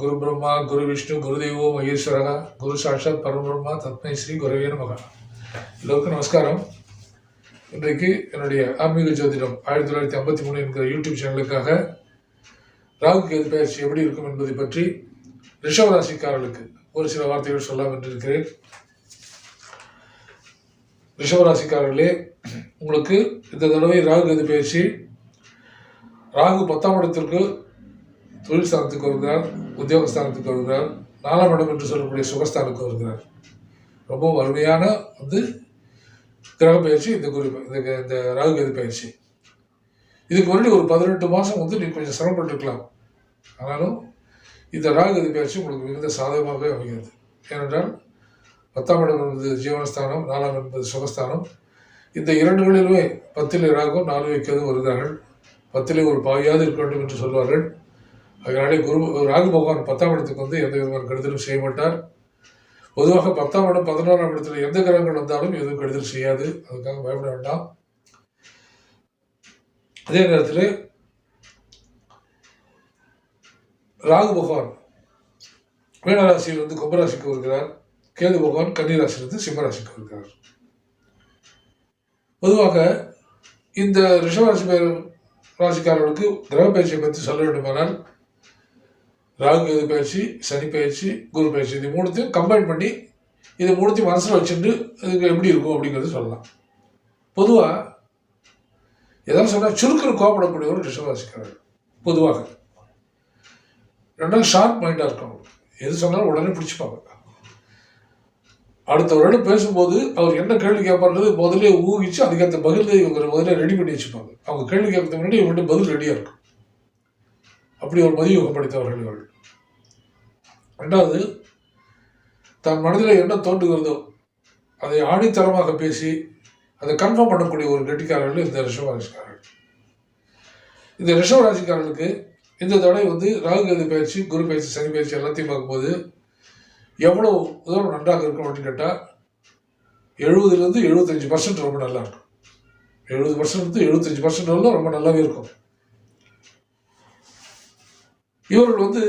குரு பிரம்மா குரு விஷ்ணு குருதேவோ மகேஸ்வரா குரு சாட்சாத் பரபிரம்மா தத்மை ஸ்ரீ குரவே நமகா. எல்லோருக்கும் நமஸ்காரம். இன்றைக்கு என்னுடைய ஆன்மீக ஜோதிடம் ஆயிரத்தி தொள்ளாயிரத்தி ஐம்பத்தி மூணு என்கிற யூடியூப் சேனலுக்காக ராகு கேது பயிற்சி எப்படி இருக்கும் என்பதை பற்றி ரிஷவராசிக்காரர்களுக்கு ஒரு சில வார்த்தைகள் சொல்லாம் என்றிருக்கிறேன். ரிஷப ராசிக்காரர்களே உங்களுக்கு இந்த தடவை ராகு கேது பயிற்சி ராகு பத்தாம் இடத்திற்கு தொழில் ஸ்தானத்துக்கு வருகிறார் உத்தியோக ஸ்தானத்துக்கு வருகிறார் நாலாம் இடம் என்று சொல்லக்கூடிய சுகஸ்தானுக்கு வருகிறார். ரொம்ப வறுமையான வந்து கிரக பயிற்சி இந்த குரு இந்த இந்த ராகு கேது பயிற்சி. இதுக்கு முன்னாடி ஒரு பதினெட்டு மாதம் வந்து நீங்கள் கொஞ்சம் சிரமப்பட்டிருக்கலாம். ஆனாலும் இந்த ராகு கேது பயிற்சி உங்களுக்கு மிகுந்த சாதகமாகவே அமைகிறது. ஏனென்றால் பத்தாம் இடம் என்பது ஜீவனஸ்தானம் நாலாம் என்பது சுகஸ்தானம். இந்த இரண்டுகளிலுமே பத்திலே ராகும் நாலு வைக்கிறது வருகிறார்கள். பத்திலே ஒரு பாவியாவது இருக்க வேண்டும் என்று சொல்வார்கள். அதனாலே குரு ராகு பகவான் பத்தாம் இடத்துக்கு வந்து எந்த விதமான கெடுதலும் செய்ய மாட்டார் பொதுவாக பத்தாம் இடம் பதினோராம் இடத்துல எந்த கிரகங்கள் வந்தாலும் எதுவும் கெடுதல் செய்யாது. அதுக்காக பயப்பட வேண்டாம். அதே நேரத்தில் ராகு பகவான் மீனராசியில் வந்து கும்பராசிக்கு வருகிறார். கேது பகவான் கன்னிராசியிலிருந்து சிம்மராசிக்கு வருகிறார். பொதுவாக இந்த ரிஷபராசி பேர் ராசிக்காரர்களுக்கு கிரக பயிற்சியை பற்றி சொல்ல வேண்டுமானால் ராகு கேது பயிற்சி சனி பயிற்சி குரு பயிற்சி இது மூணுத்தையும் கம்பைன் பண்ணி இது மூணுத்தையும் மனசில் வச்சுட்டு இதுக்கு எப்படி இருக்கும் அப்படிங்கிறது சொல்லலாம். பொதுவாக எதாவது சொன்னால் சுருக்கிற கோபப்படக்கூடிய ஒரு ரிஷபராசிக்காரர் பொதுவாக. ரெண்டாவது ஷார்ப் மைண்டாக இருக்கும் எது சொன்னாலும் உடனே பிடிச்சிப்பாங்க. அடுத்த வருடம் பேசும்போது அவர் என்ன கேள்வி கேட்பார்ன்றது முதல்ல ஊகிச்சு அதுக்கேற்ற பதிலை இவங்க முதல்ல ரெடி பண்ணி வச்சுப்பாங்க. அவங்க கேள்வி கேட்கறதுக்கு முன்னாடி இவங்கள்ட்ட பதில் ரெடியாக இருக்கும். அப்படி ஒரு மதியுகம் படித்தவர்கள் இவர்கள் ரெண்டாவது தன் மனதில் என்ன தோன்றுகிறதோ அதை ஆணித்தரமாக பேசி அதை கன்ஃபார்ம் பண்ணக்கூடிய ஒரு கெட்டிக்காரர்கள் இந்த ரிஷபராசிக்காரர்கள். இந்த ரிஷபராசிக்காரர்களுக்கு இந்த தடவை வந்து ராகு பயிற்சி குரு பயிற்சி சனி பயிற்சி எல்லாத்தையும் பார்க்கும்போது எவ்வளோ தூரம் நன்றாக இருக்கும் அப்படின்னு கேட்டால் எழுபதுலேருந்து எழுபத்தஞ்சி பர்சன்ட் ரொம்ப நல்லா இருக்கும். எழுபது பர்சன்ட் எழுபத்தஞ்சி பர்சன்ட் ரொம்ப நல்லாவே இருக்கும். இவர்கள் வந்து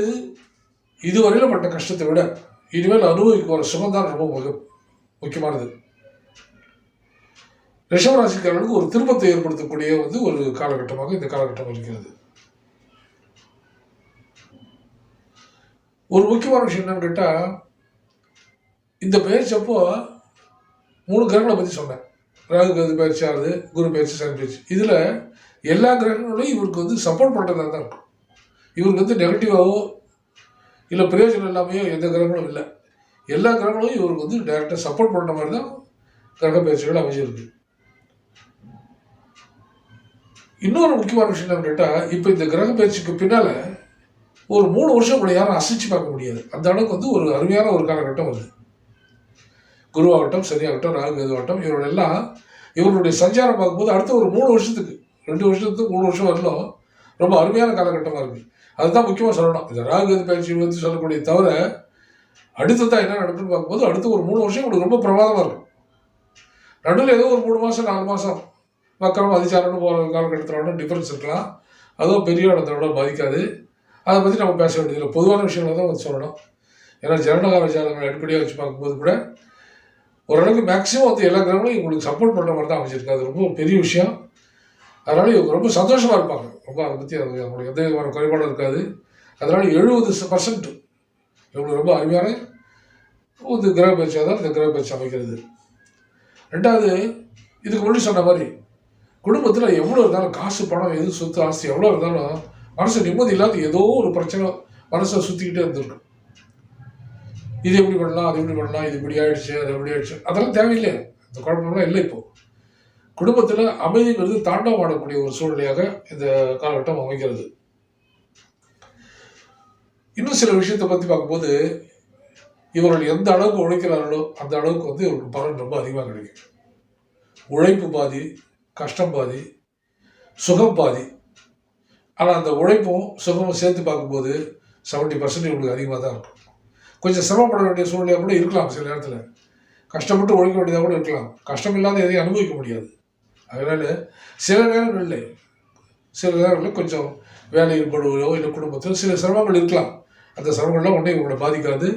இதுவரையிலும் பட்ட கஷ்டத்தை விட இனிமேல் அனுபவிக்க போகிற சுகம்தான் ரொம்ப மிக முக்கியமானது. ரிஷபராசிக்காரர்களுக்கு ஒரு திருப்பத்தை ஏற்படுத்தக்கூடிய வந்து ஒரு காலகட்டமாக இந்த காலகட்டம் இருக்கிறது. ஒரு முக்கியமான விஷயம் என்னன்னு கேட்டால் இந்த பயிற்சியப்போ மூணு கிரகங்களை பற்றி சொன்னேன். ராகு கேது பயிற்சி ஆகுது குரு பயிற்சி சனி பயிற்சி. இதில் எல்லா கிரகங்களையும் இவருக்கு வந்து சப்போர்ட் பண்ணுறதா தான் இருக்கும். இவருக்கு வந்து நெகட்டிவாகவோ இல்லை பிரயோஜனம் இல்லாமையோ எந்த கிரகங்களும் இல்லை. எல்லா கிரகங்களும் இவருக்கு வந்து டைரெக்டாக சப்போர்ட் பண்ணுற மாதிரி தான் கிரக பயிற்சிகள் அமைஞ்சிருக்கு. இன்னொரு முக்கியமான விஷயம் என்னன்னு கேட்டால் இப்போ இந்த கிரக பயிற்சிக்கு பின்னால் ஒரு மூணு வருஷம் உங்களை யாரும் அசைச்சு பார்க்க முடியாது. அந்த அளவுக்கு வந்து ஒரு அருமையான ஒரு காலகட்டம் வருது குருவாகட்டும் சரியாகட்டும் ராகு கேதுவாகட்டும் இவரோட எல்லாம் இவருடைய சஞ்சாரம் பார்க்கும்போது அடுத்த ஒரு மூணு வருஷத்துக்கு ரெண்டு வருஷத்துக்கு மூணு வருஷம் வரலும் ரொம்ப அருமையான காலகட்டமாக இருக்குது அதுதான் முக்கியமாக சொல்லணும். இந்த ராகு பயிற்சி வந்து சொல்லக்கூடிய தவிர அடுத்ததான் என்ன நடக்குன்னு பார்க்கும்போது அடுத்து ஒரு மூணு வருஷம் உங்களுக்கு ரொம்ப பிரமாதமாக இருக்கும். நடுவில் ஏதோ ஒரு மூணு மாதம் நாலு மாதம் மக்களும் அதிச்சாரம்னு போகிற காலகட்டத்தோட டிஃப்ரென்ஸ் இருக்கலாம். அதுவும் பெரிய இடத்தோட பாதிக்காது. அதை பற்றி நம்ம பேச வேண்டியதில்லை. பொதுவான விஷயங்களை தான் வந்து சொல்லணும். ஏன்னா ஜனநகார ஜாதகங்களை அடிப்படையாக வச்சு பார்க்கும்போது கூட ஓரளவுக்கு மேக்ஸிமம் வந்து எல்லா கிரகங்களும் உங்களுக்கு சப்போர்ட் பண்ணுற மாதிரி தான் அமைச்சிருக்கு அது ரொம்ப பெரிய விஷயம். அதனால் இவங்க ரொம்ப சந்தோஷமாக இருப்பாங்க. ரொம்ப அதை பற்றி அது அவங்களுக்கு எந்த விதமான குறைபாடும் இருக்காது. அதனால் எழுபது பர்சன்ட் இவங்களுக்கு ரொம்ப அருமையான ஒரு கிரக பயிற்சியாக தான் இந்த கிரக பயிற்சி அமைக்கிறது. ரெண்டாவது இதுக்கு முன்னாடி சொன்ன மாதிரி குடும்பத்தில் எவ்வளோ இருந்தாலும் காசு பணம் எது சொத்து ஆஸ்தி எவ்வளோ இருந்தாலும் மனசு நிம்மதி இல்லாத ஏதோ ஒரு பிரச்சனை மனசை சுற்றிக்கிட்டே இருந்திருக்கும் இது எப்படி பண்ணலாம் அது எப்படி பண்ணலாம் இது இப்படி ஆயிடுச்சு அது எப்படி ஆயிடுச்சு அதெல்லாம் தேவையில்லை. இந்த குழப்பம்லாம் இல்லை இப்போ. குடும்பத்தில் அமைதிங்கிறது தாண்டவம் ஆடக்கூடிய ஒரு சூழ்நிலையாக இந்த காலகட்டம் அமைக்கிறது இன்னும் சில விஷயத்தை பற்றி பார்க்கும்போது இவர்கள் எந்த அளவுக்கு உழைக்கிறார்களோ அந்த அளவுக்கு வந்து இவருக்கு பலன் ரொம்ப அதிகமாக கிடைக்கும். உழைப்பு பாதி கஷ்டம் பாதி சுகம் பாதி. ஆனால் அந்த உழைப்பும் சுகமும் சேர்த்து பார்க்கும்போது செவன்ட்டி பர்சன்ட் இவங்களுக்கு அதிகமாக தான் இருக்கும். கொஞ்சம் சிரமப்பட வேண்டிய சூழ்நிலையாக கூட இருக்கலாம் சில நேரத்தில். கஷ்டப்பட்டு உழைக்க வேண்டியதாக கூட இருக்கலாம். கஷ்டம் இல்லாத எதையும் அனுபவிக்க முடியாது. அதனால் சில நேரங்களில் சில நேரங்களில் கொஞ்சம் வேலையில் படுவதோ இல்லை குடும்பத்தில் சில சிரமங்கள் இருக்கலாம். அந்த சிரமங்கள்லாம் உடனே உங்களை பாதிக்காது.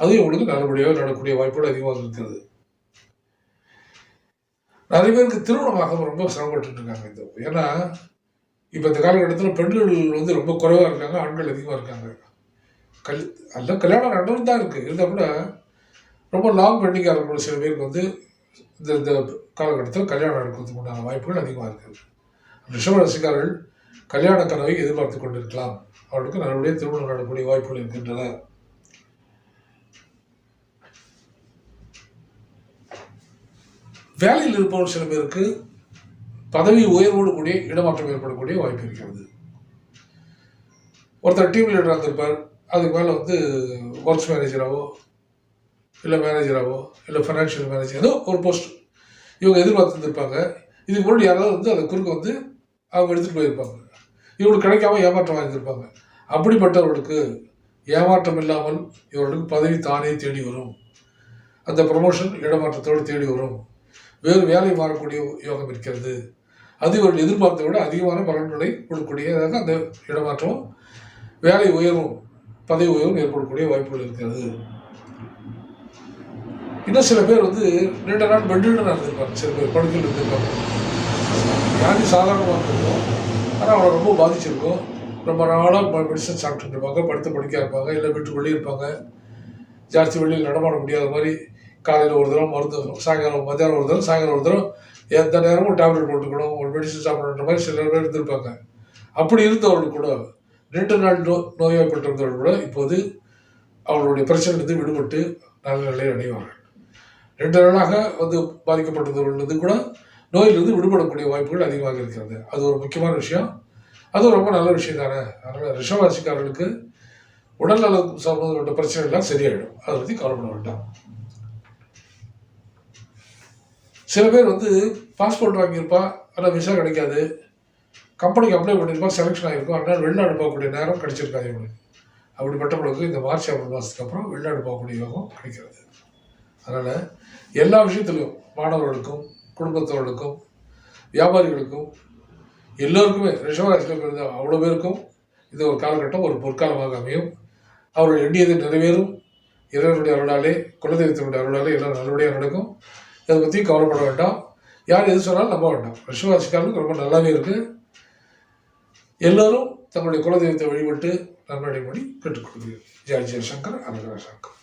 அதுவும் உங்களுக்கு நல்லபடியாக நடக்கூடிய வாய்ப்புகள் அதிகமாக இருக்கிறது. நிறைய பேருக்கு திருமணமாக ரொம்ப சிரமப்பட்டு இருக்காங்க இந்த ஏன்னா இப்போ இந்த காலகட்டத்தில் பெண்கள் வந்து ரொம்ப குறைவாக இருக்காங்க ஆண்கள் அதிகமாக இருக்காங்க. கல் அல்ல கல்யாணம் நடந்து தான் இருக்குது இருந்தால் கூட ரொம்ப லாங் பெண்டிங்காக இருக்கக்கூடிய சில பேருக்கு வந்து இந்த இந்த காலகட்டத்தில் கல்யாணம் நடக்கிறதுக்கு உண்டான வாய்ப்புகள் அதிகமாக இருக்குது ரிஷப கல்யாண கனவை எதிர்பார்த்து கொண்டிருக்கலாம். அவர்களுக்கு நல்லபடியாக திருமணம் நடக்கக்கூடிய வாய்ப்புகள் இருக்கின்றன. வேலையில் இருப்பவர் சில பேருக்கு பதவி உயர்வோடு கூடிய இடமாற்றம் ஏற்படக்கூடிய வாய்ப்பு இருக்கிறது. ஒருத்தர் டீம் லீடராக இருந்திருப்பார். அதுக்கு மேலே வந்து ஒர்க்ஸ் மேனேஜராகவோ இல்லை மேனேஜராகவோ இல்லை ஃபினான்ஷியல் மேனேஜர் ஏதோ ஒரு போஸ்ட் இவங்க எதிர்பார்த்துருந்துருப்பாங்க. இதுக்கு முன்னாடி யாராவது வந்து அந்த குறுக்க வந்து அவங்க எடுத்துகிட்டு போயிருப்பாங்க. இவங்களுக்கு கிடைக்காம ஏமாற்றம் வாங்கியிருப்பாங்க அப்படிப்பட்டவர்களுக்கு ஏமாற்றம் இல்லாமல் இவர்களுக்கு பதவி தானே தேடி வரும். அந்த ப்ரமோஷன் இடமாற்றத்தோடு தேடி வரும். வேறு வேலை மாறக்கூடிய யோகம் இருக்கிறது. அது இவர்கள் எதிர்பார்த்தை விட அதிகமான பலன்களை கொடுக்கக்கூடியதாக அந்த இடமாற்றம் வேலை உயர்வும் பதவி உயர்வும் ஏற்படக்கூடிய வாய்ப்புகள் இருக்கிறது. இன்னும் சில பேர் வந்து ரெண்டு நாள் பெட்டில் நடந்திருப்பாங்க. சில பேர் படுக்கையில் இருந்திருப்பாங்க. வியாதி சாதாரணமாக இருக்கும் ஆனால் அவளை ரொம்ப பாதிச்சிருக்கும். ரொம்ப நாளாக மெடிசன் சாப்பிட்டு இருப்பாங்க. படுத்து படிக்க இருப்பாங்க. இல்லை வீட்டுக்குள்ளேயே இருப்பாங்க. ஜாஸ்தி வெளியில் நடமாட முடியாத மாதிரி காலையில் ஒரு தடவை மருந்து சாயங்காலம் மத்தியானம் ஒரு தடவை சாயங்காலம் ஒரு தடவை எந்த நேரமும் டேப்லெட் போட்டுக்கணும். ஒரு மெடிசன் சாப்பிடணுன்ற மாதிரி சில பேர் இருந்திருப்பாங்க. அப்படி இருந்தவர்கள் கூட ரெண்டு நாள் நோ நோய்வாய்ப்பட்டிருந்தவர்கள் கூட இப்போது அவர்களுடைய பிரச்சனையிலிருந்து விடுபட்டு நல்ல நிலையை அடைவார்கள். ரெண்டு நாளாக வந்து பாதிக்கப்பட்டது கூட நோயிலிருந்து விடுபடக்கூடிய வாய்ப்புகள் அதிகமாக இருக்கிறது. அது ஒரு முக்கியமான விஷயம். அது ரொம்ப நல்ல விஷயம் தானே? அதனால் ரிஷபராசிக்காரர்களுக்கு உடல்நலம் சம்பந்தப்பட்ட பிரச்சனைகள்லாம் சரியாயிடும். அதை பற்றி கவலைப்பட வேண்டாம். சில பேர் வந்து பாஸ்போர்ட் வாங்கியிருப்பா ஆனால் விசா கிடைக்காது. கம்பெனிக்கு அப்ளை பண்ணியிருப்பா செலெக்ஷன் ஆகிருக்கும் அதனால் வெளிநாடு போகக்கூடிய நேரம் கிடைச்சிருக்காது இவங்களுக்கு. அப்படிப்பட்டவங்களுக்கு இந்த மார்ச் ஏப்ரல் மாதத்துக்கு அப்புறம் வெளிநாடு போகக்கூடிய யோகம் கிடைக்கிறது. அதனால் எல்லா விஷயத்திலும் மாணவர்களுக்கும் குடும்பத்தவர்களுக்கும் வியாபாரிகளுக்கும் எல்லோருக்குமே ரிஷபராசியில் பிறந்த அவ்வளோ பேருக்கும் இது ஒரு காலகட்டம் ஒரு பொற்காலமாக அமையும். அவர்கள் எண்ணியது நிறைவேறும். இறைவனுடைய அருளாலே குலதெய்வத்தினுடைய அருளாலே எல்லாம் நல்லபடியாக நடக்கும். இதை பற்றி கவலைப்பட வேண்டாம். யார் எது சொன்னாலும் நம்ப வேண்டாம். ரிஷபராசிக்காரனுக்கு ரொம்ப நல்லாவே இருக்குது எல்லோரும் தங்களுடைய குலதெய்வத்தை வழிபட்டு நன்மையடைபடி கேட்டுக்கொள்கிறேன். ஜெய ஜெயசங்கர் அனகர சங்கர்.